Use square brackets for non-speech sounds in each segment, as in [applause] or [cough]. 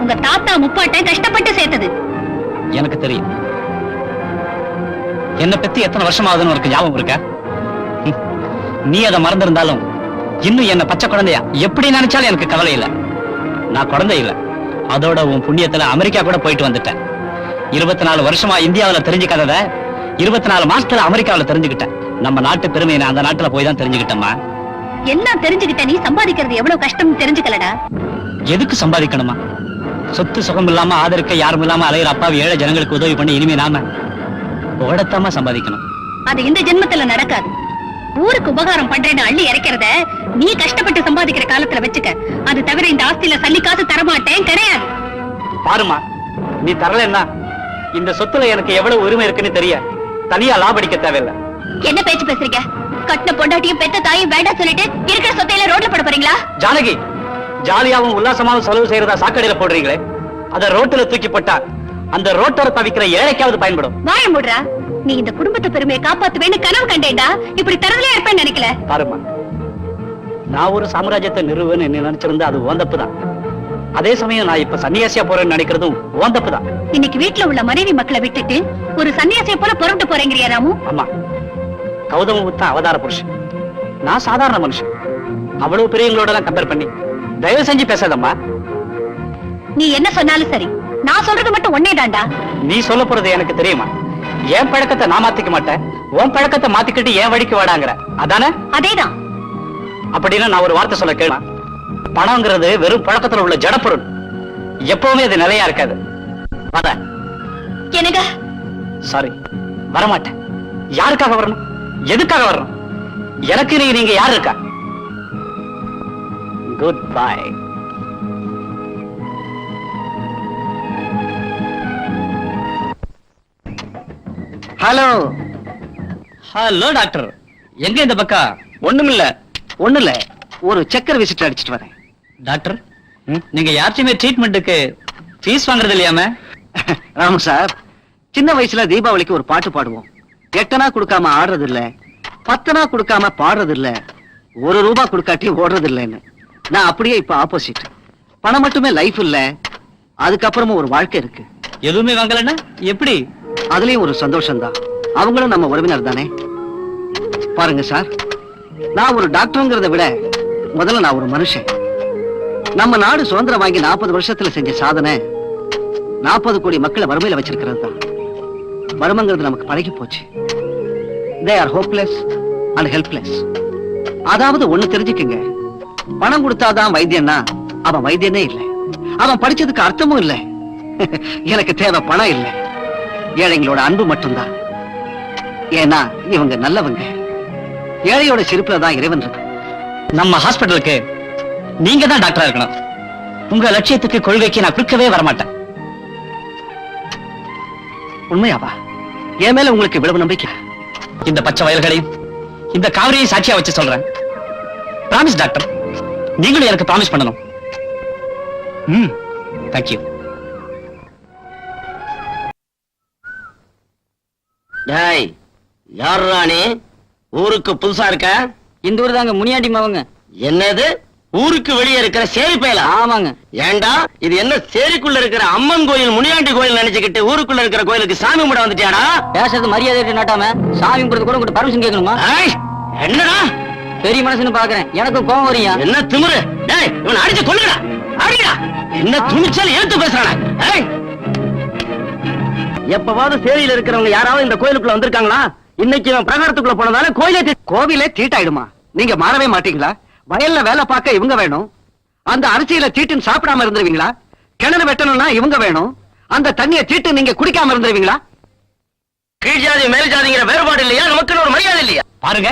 உங்க தாத்தா முப்பாட்டன் கஷ்டப்பட்டு சேர்த்தது. எனக்கு தெரியும். என்ன பத்தி எத்தனை வருஷம் ஆகுதுன்னு உனக்கு ஞாபகம் இருக்கா. நீ அதை மறந்திருந்தாலும் இன்னும் என்ன பச்சை குழந்தையா? எப்படி நினைச்சாலும் எனக்கு கவலை இல்ல. நான் குழந்தை இல்ல. அதோட உன் புண்ணியத்துல அமெரிக்கா கூட போயிட்டு வந்துட்டேன். இருபத்தி நாலு வருஷமா இந்தியாவுல தெரிஞ்சுக்காதத இருபத்தி நாலு மாசத்துல அமெரிக்காவுல தெரிஞ்சுக்கிட்டேன். நம்ம நாட்டு பெருமையை நான் அந்த நாட்டுல போய் தான் தெரிஞ்சுக்கிட்டேம்மா. எல்லாம் தெரிஞ்சுக்கிட்ட நீ? சம்பாதிக்கிறது எவ்வளவு கஷ்டம்னு தெரிஞ்சுக்கலடா. எதுக்கு சம்பாதிக்கணுமா? சொத்து சுகம் இல்லாம ஆதரிக்க யாரும் இல்லாம அலையிற அப்பாவி ஏழை ஜனங்களுக்கு உதவி பண்ணி இனிமே நாம ஓடத்தாம சம்பாதிக்கணும். அது இந்த ஜென்மத்துல நடக்காது. ஊருக்கு உபகாரம் பண்றேன்னு அள்ளி இறைக்கிறத நீ கஷ்டப்பட்டு சம்பாதிக்கிற காலத்துல வச்சுக்க. அது தவிர இந்த ஆஸ்தியில சல்லி காசு தரமாட்டேன் கிடையாது. பாருமா நீ தரலன்னா இந்த சொத்துல எனக்கு எவ்வளவு உரிமை இருக்குன்னு தெரிய தனியா லாபடிக்க தேவையில்லை. என்ன பேச்சு பேசுறீங்க? கட்டின பொண்டாட்டியும் பெத்த தாயும் வேண்டாம் சொல்லிட்டு இருக்கிற சொத்தையில ரோட்ல போட போறீங்களா? ஜானகி ஜாலியாவும் உல்லாசமாவும் செலவு செய்யறதா சாக்கடையில போடுறீங்களே? அத ரோட்டுல தூக்கி போட்டா அந்த ரோட்டோர தவிக்கிற ஏழைக்காவது பயன்படும். வாய மூடுறா. நீ இந்த குடும்பத்து பெருமையை காப்பாத்துவேன்னு கனவு கண்டேன்டா இப்படி தரதுலயே இருப்பேன்னு நினைக்கல. பாருமா நான் ஒரு சாம்ராஜ்யத்தை நிறுவன்னு நினைச்சிருந்தா அது ஓந்தப்பு தான் அதே சமயம் நான் இப்ப சன்னியாசியா போறேன்னு நினைக்கிறதும் ஓந்தப்பு தான் இன்னைக்கு வீட்ல உள்ள மனைவி மக்களை விட்டுட்டு ஒரு சன்னியாசியை போல புறப்பட்டு போறேங்கிறியா ராமு? ஆமா. கௌதம புத்தன் அவதார புருஷன். நான் சாதாரண மனுஷன். அவ்வளவு பெரியவங்களோட எல்லாம் கம்பேர் பண்ணி. தயவு செஞ்சு பேசாதம்மா. நீ என்ன சொன்னாலும் சரி. நான் சொல்றது மட்டும் ஒன்னே தாண்டா. நீ சொல்ல போறது எனக்கு தெரியுமா? என் பழக்கத்தை நான் மாத்திக்க மாட்டேன். உன் பழக்கத்தை மாத்திக்கிட்டு என் வழிக்கு வாடாங்கிற. அதானே? அதேதான். அப்படின்னா நான் ஒரு வார்த்தை சொல்ல கேளு. பணம்ங்கிறது வெறும் பழக்கத்துல உள்ள ஜடப்பொருள். எப்பவுமே அது நிலையா இருக்காது. வர. எனக்கு சாரி வரமாட்டேன். யாருக்காக வரணும்? எதுக்காக வரணும்? எனக்கு நீங்க நீங்க யார் இருக்கா? Good bye hello hello doctor எங்க இந்த பக்கம் ஒண்ணுமில்ல. ஒண்ணுல ஒரு சக்கர் விசிட் அடிச்சிட்டு வரேன். டாக்டர் நீங்க யார்ட்டையுமே ட்ரீட்மெண்ட்டுக்கு ஃபீஸ் வாங்குறது இல்லையாம? ராமு [laughs] சார் சின்ன வயசுல தீபாவளிக்கு ஒரு பாட்டு பாடுவோம். எட்டனா கொடுக்காம ஆடுறது இல்ல பத்தனா கொடுக்காம பாடுறது இல்ல ஒரு ரூபா கொடுக்காட்டி ஓடுறது இல்லைன்னு நான் அப்படியே இப்ப ஆப்போசிட் பணம் மட்டுமே லைஃப் இல்ல. அதுக்கப்புறமும் ஒரு வாழ்க்கை இருக்கு. எதுவுமே வாங்கலன்னா? எப்படி? அதுலயும் ஒரு சந்தோஷம் தான் அவங்களும் நம்ம உறவினர் தானே? பாருங்க சார் நான் ஒரு டாக்டருங்கிறத விட முதல்ல நான் ஒரு மனுஷன். நம்ம நாடு சுதந்திரம் வாங்கி நாற்பது வருஷத்துல செஞ்ச சாதனை நாற்பது கோடி மக்களை வறுமையில வச்சிருக்கிறது தான். வறுமைங்கிறது நமக்கு பழகி போச்சு. They are hopeless and helpless அதாவது ஒண்ணு தெரிஞ்சுக்கங்க. பணம் கொடுத்தாதான் வைத்தியன்னா அவன் வைத்தியனே இல்லை. அவன் படிச்சதுக்கு அர்த்தமும் இல்லை. [laughs] எனக்கு தேவை பணம் இல்லை. ஏழைங்களோட அன்பு மட்டும்தான். ஏன்னா இவங்க நல்லவங்க. ஏழையோட சிரிப்புல தான் இறைவன் இருக்கு. நம்ம ஹாஸ்பிட்டலுக்கு நீங்க தான் டாக்டரா இருக்கணும். உங்க லட்சியத்துக்கு கொள்கைக்கு நான் குறுக்கவே வரமாட்டேன். உண்மையாவா? என் மேல உங்களுக்கு இவ்வளவு நம்பிக்கை? இந்த பச்சை வயல்களையும் இந்த காவிரியை சாட்சியா வச்சு சொல்றேன். Promise doctor. நீங்களும் எனக்கு ப்ராமிஸ் பண்ணணும். ம் தேங்க்யூ டேய் யார் ராணி ஊருக்கு புதுசா இருக்க? இந்த ஊர் தாங்க முனியாண்டி மாவங்க. என்னது? ஊருக்கு வெளியே இருக்கிற சேரி பயலா? ஆமாங்க. ஏண்டா? இது என்ன சேரிக்குள்ள இருக்கிற அம்மன் கோயில் முனியாண்டி கோயில் நினைச்சுக்கிட்டு ஊருக்குள்ள இருக்கிற கோயிலுக்கு சாமி கும்பிட வந்துட்டியாடா? பேசுறது மரியாதை நாட்டாம சாமி கும்பிடுறது கூட உங்கள்கிட்ட பர்மிஷன் கேட்கணுமா? என்னடா? பெரிய மனசுன்னு பாக்குறேன். எனக்கும் கோவம் வரியா என்ன திமிரு? டேய் இவன் அடிச்சு கொல்லுடா. அடிடா. என்ன துணிச்சல் ஏத்து பேசுறானே. எப்பவாவது சேரியில இருக்கிறவங்க யாராவது இந்த கோயிலுக்குள்ள வந்திருக்காங்களா? இன்னைக்கு இவன் பிரகாரத்துக்குள்ள போனதால கோயிலே கோவிலே தீட்டாயிடுமா? நீங்க மாறவே மாட்டீங்களா? வயல்ல வேலை பார்க்க இவங்க வேணும். அந்த அரிசியில தீட்டுன்னு சாப்பிடாம இருந்துருவீங்களா? கிணறு வெட்டணும்னா இவங்க வேணும். அந்த தண்ணியை தீட்டு நீங்க குடிக்காம இருந்துருவீங்களா? கீழ் ஜாதி மேல் ஜாதிங்கிற வேறுபாடு இல்லையா? நமக்குன்னு ஒரு மரியாதை இல்லையா? பாருங்க.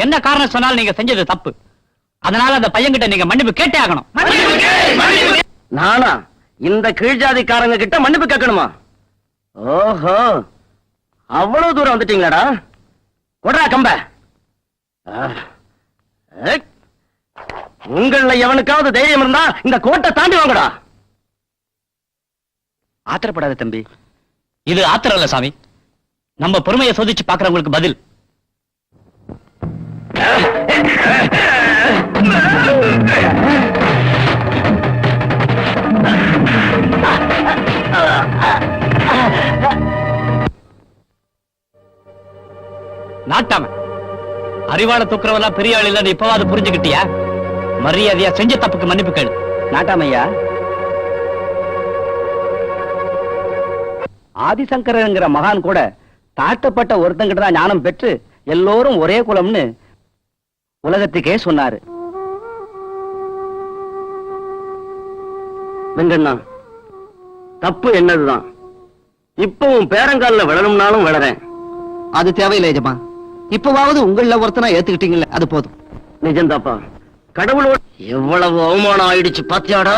என்ன காரணம் சொன்னாலும் நீங்க செஞ்சது தப்பு. அதனால அந்த பையன்கிட்ட நீங்க மன்னிப்பு கேட்டே ஆகணும். நானா? இந்த கீழ்ஜாதிக்காரங்க கிட்ட மன்னிப்பு கேட்கணுமா? ஓஹோ. அவ்வளவு தூரம் வந்துட்டீங்களாடா? கொடா கம்ப. உங்கள எவனுக்காவது தைரியம் இருந்தா இந்த கோட்டை தாண்டி வாங்கடா. ஆத்திரப்படாத தம்பி. இது ஆத்திரம் இல்ல சாமி. நம்ம பொறுமையை சோதிச்சு பாக்குறவங்களுக்கு பதில். நாட்டாம. அறிவால பெரிய ஆள் இல்லைன்னு இப்பவாது புரிஞ்சுக்கிட்டியா? மரியாதையா செஞ்ச தப்புக்கு மன்னிப்பு கேளு. நாட்டாமையா? ஆதிசங்கரங்கிற மகான் கூட தாட்டப்பட்ட ஒருத்தங்கிட்ட தான் ஞானம் பெற்று எல்லோரும் ஒரே குலம்னு உலகத்துக்கே சொன்னாரு. வெங்கண்ணா தப்பு என்னதுதான்? இப்பவும் பேரங்காலில் விழணும்னாலும் விழறேன். அது தேவையில்லை எஜமா. இப்பவாவது உங்கள ஒருத்தனா ஏத்துக்கிட்டீங்கல்ல அது போதும். நிஜம்தாப்பா கடவுளோட எவ்வளவு அவமானம் ஆயிடுச்சு பாத்தியாடா.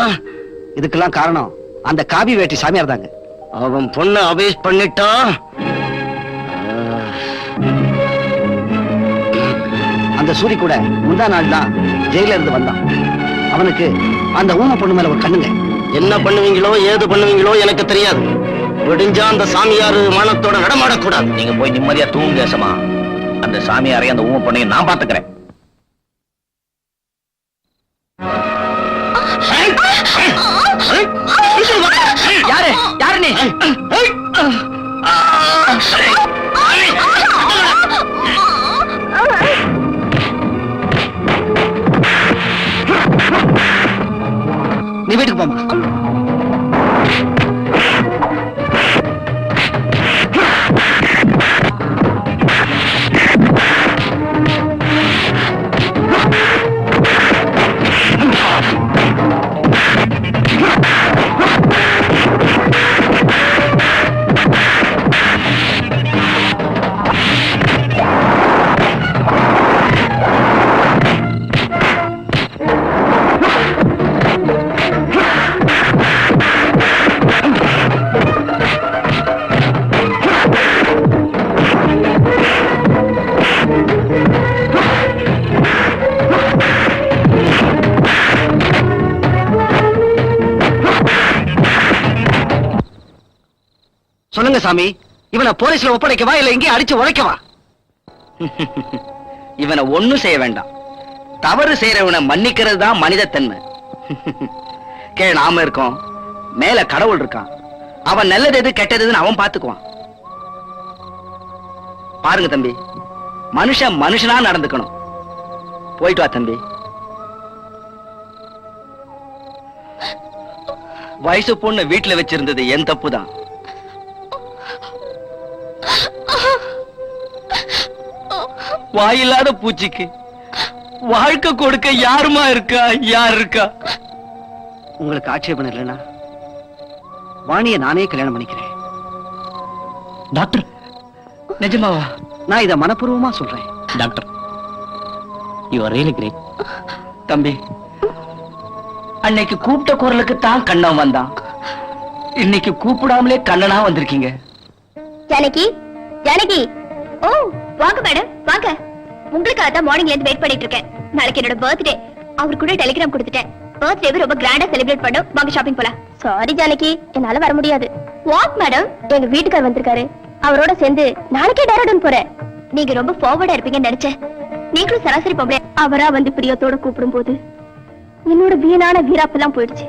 இதுக்கெல்லாம் காரணம் அந்த காவி வேட்டி சாமியார் தாங்க அவன் பொண்ணை அபேஸ் பண்ணிட்டா அந்த சூரி கூட முந்தா நாள் தான் ஜெயில இருந்து வந்தான். அவனுக்கு அந்த ஊம பொண்ணு மேல ஒரு கண்ணுங்க. என்ன பண்ணுவீங்களோ ஏது பண்ணுவீங்களோ எனக்கு தெரியாது. விடிஞ்சா அந்த சாமியாரு மனத்தோட நடமாடக்கூடாது. நீங்க போய் நிம்மதியா தூங்கு அந்த சாமியாரையும் அந்த ஊமை பொண்ணையும் நான் பாத்துக்கிறேன் சாமி இவனை போலீஸ்ல ஒப்படைக்கவா இல்ல இங்கே அடிச்சு உழைக்கவா? [laughs] இவனை ஒண்ணும் செய்ய வேண்டாம். தவறு செய்யறவனை மன்னிக்கிறது தான் மனிதத்தன்மை [laughs] கே நாம இருக்கோம். மேல கடவுள் இருக்கான். அவன் நல்லது எது கெட்டது எதுன்னு அவன் பாத்துக்குவான். பாருங்க தம்பி மனுஷன் மனுஷனா நடந்துக்கணும். போயிட்டு வா தம்பி. வயசு பொண்ணு வீட்டுல வச்சிருந்தது என் தப்பு தான் வாயில்லாத பூச்சிக்கு. வாழ்க்கை கொடுக்க யாருமா இருக்கா? யார் இருக்கா? உங்களுக்கு ஆட்சேபம் இல்லைன்னா வாணியை நானே கல்யாணம் பண்ணிக்கிறேன். டாக்டர். நிஜமாவா? நான் இதை மனப்பூர்வமா சொல்றேன். Doctor. You are really great தம்பி அன்னைக்கு கூப்பிட்ட குரலுக்கு தான் கண்ணன் வந்தான். இன்னைக்கு கூப்பிடாமலே கண்ணனா வந்திருக்கீங்க. ஜானகி ஜானகி. ஓ வாங்க மேடம் வாங்க. உங்களுக்காக தான் மார்னிங்ல இருந்து வெயிட் பண்ணிட்டு இருக்கேன். நாளைக்கு என்னோட பர்த்டே அவரு கூட டெலிகிராம் கொடுத்துட்டேன் பர்த்டேவை ரொம்ப கிராண்டா செலிப்ரேட் பண்ணோம். வாங்க ஷாப்பிங் போலாம். சாரி ஜானகி. என்னால வர முடியாது. வாட் மேடம் எங்க வீட்டுக்கார் வந்திருக்காரு. அவரோட சேர்ந்து நாளைக்கே டேரடன் போறேன். நீங்க ரொம்ப ஃபார்வர்டா இருப்பீங்கன்னு நினைச்சேன். நீங்களும் சராசரி பொம்பளை அவரா வந்து பிரியத்தோட கூப்பிடும் போது என்னோட வீணான வீராப்பெல்லாம் போயிடுச்சு.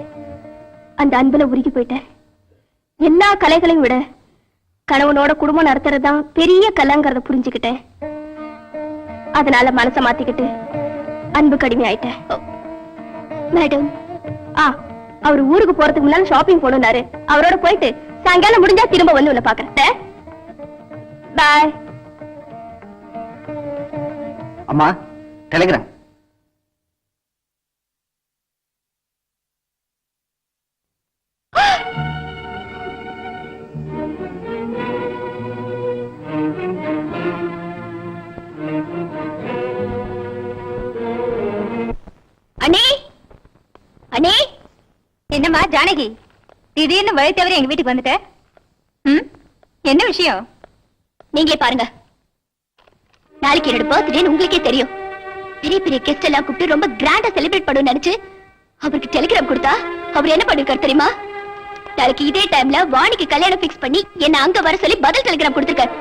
அந்த அன்புல உருகி போயிட்டேன். எல்லா கலைகளையும் விட கணவனோட குடும்பம் நடத்துறதுதான் பெரிய கலைங்கிறத புரிஞ்சுக்கிட்டேன். அதனால மனச மாத்திக்கிட்டு அன்பு கடுமை ஆயிட்டேன் மேடம் ஆ அவர் ஊருக்கு போறதுக்கு முன்னால ஷாப்பிங் போகணும்னாரு. அவரோட போயிட்டு சாயங்காலம் முடிஞ்சா திரும்ப வந்து உள்ள பாக்குறேன் பாய் அம்மா டெலிகிராம் ஜானகி திடீர்னு வழி தவிர எங்க வீட்டுக்கு வந்துட்ட? ம்? என்ன விஷயம்? நீங்களே பாருங்க. நாளைக்கு என்னோட பர்த்டே உங்களுக்கே தெரியும். பெரிய பெரிய கெஸ்ட் எல்லாம் கூப்பிட்டு ரொம்ப கிராண்டா செலிப்ரேட் பண்ணணும்னு நினைச்சு அவருக்கு டெலிகிராம் கொடுத்தா அவர் என்ன பண்ணிருக்காரு தெரியுமா? நாளைக்கு இதே டைம்ல வாணிக்கு கல்யாணம் ஃபிக்ஸ் பண்ணி என்ன அங்க வர சொல்லி பதில் டெலிகிராம் கொடுத்திருக்காரு.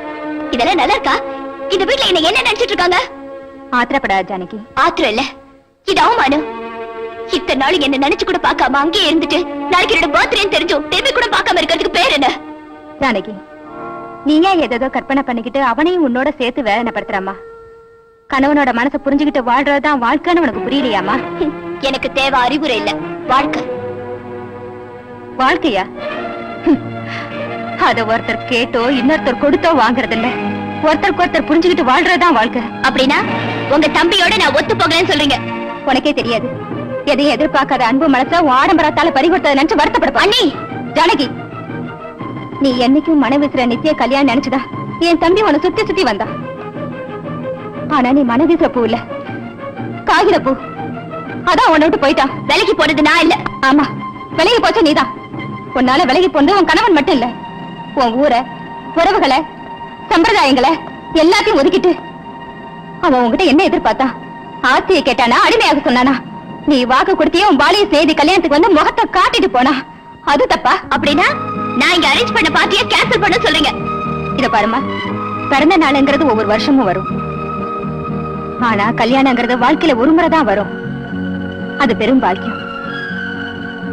இதெல்லாம் நல்லா இருக்கா? இந்த வீட்ல என்ன என்ன நினைச்சிட்டு இருக்காங்க? ஆத்திரப்படாத ஜானகி. ஆத்திரம் இல்ல. இது அவமானம். இத்தனை நாள் என்ன நினைச்சு கூட பார்க்காம அங்கேயே இருந்துட்டு நாளைக்கு என்னோட பர்த்டே தெரிஞ்சும் திரும்பி கூட பார்க்காம இருக்கிறதுக்கு பேர் என்ன? ஜானகி நீ ஏன் ஏதேதோ கற்பனை பண்ணிக்கிட்டு அவனையும் உன்னோட சேர்த்து வேதனைப்படுத்துறாமா கணவனோட மனசை புரிஞ்சுகிட்டு வாழ்றதுதான் வாழ்க்கைன்னு உனக்கு புரியலையாமா எனக்கு தேவை அறிவுரை இல்ல வாழ்க்கை. வாழ்க்கையா. அத ஒருத்தர் கேட்டோ இன்னொருத்தர் கொடுத்தோ வாங்குறது இல்ல ஒருத்தருக்கு ஒருத்தர் புரிஞ்சுகிட்டு வாழ்றதுதான் வாழ்க்கை. அப்படின்னா உங்க தம்பியோட நான் ஒத்து போகலன்னு சொல்றீங்க. உனக்கே தெரியாது. எதையும் எதிர்பார்க்காத அன்பு மனச உன் ஆடம்பரத்தால பறிகொடுத்ததை நினைச்சு வருத்தப்பட அண்ணி! ஜானகி! நீ என்னைக்கும் மன விசிற நித்திய கல்யாணம் நினைச்சுதா? என் தம்பி உன்னை சுத்தி சுத்தி வந்தா. ஆனா நீ மன வீசுற பூ இல்ல. காகித பூ. அதான் உன்னை விட்டு போயிட்டான் விலைக்கு போனது நான் இல்ல. ஆமா. விலகி போச்சு நீதான் உன்னால விலகி போனது உன் கணவன் மட்டும் இல்ல. உன் ஊரை உறவுகளை சம்பிரதாயங்களை எல்லாத்தையும் ஒதுக்கிட்டு அவன் உன்கிட்ட என்ன எதிர்பார்த்தா? ஆசையை கேட்டானா? அடிமையாக சொன்னானா? நீ வாக்கு கொடுத்தியே உன் பாலிய செய்தி கல்யாணத்துக்கு வந்து முகத்தை காட்டிட்டு போனா. அது தப்பா? அப்படின்னா நான் இங்க அரேஞ்ச் பண்ண பார்ட்டிய கேன்சல் பண்ண சொல்றீங்க. இத பாருமா பிறந்த நாளுங்கிறது ஒவ்வொரு வருஷமும் வரும். ஆனா கல்யாணங்கிறது வாழ்க்கையில ஒரு முறை தான் வரும். அது பெரும் பாக்கியம்.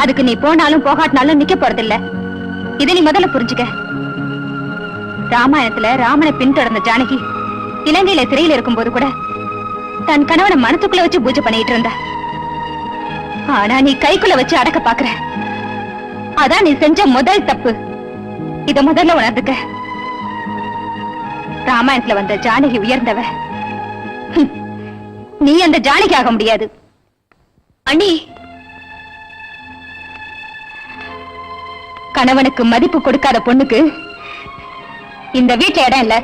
அதுக்கு நீ போனாலும் போகாட்டினாலும் நிக்க போறதில்ல. இதை நீ முதல்ல புரிஞ்சுக்க. ராமாயணத்துல ராமனை பின்தொடர்ந்த ஜானகி இலங்கையில சிறையில் இருக்கும்போது கூட தன் கணவனை மனத்துக்குள்ள வச்சு பூஜை பண்ணிட்டு இருந்தா. ஆனா நீ கைக்குள்ள வச்சு அடக்க பாக்குற. அதான் நீ செஞ்ச முதல் தப்பு. இத முதல்ல உணர்ந்துக்க. ராமாயணத்துல வந்த ஜானகி உயர்ந்தவ. ஹம். நீ அந்த ஜானகி ஆக முடியாது. அண்ணி. கணவனுக்கு மதிப்பு கொடுக்காத பொண்ணுக்கு இந்த வீட்டுல இடம் இல்ல.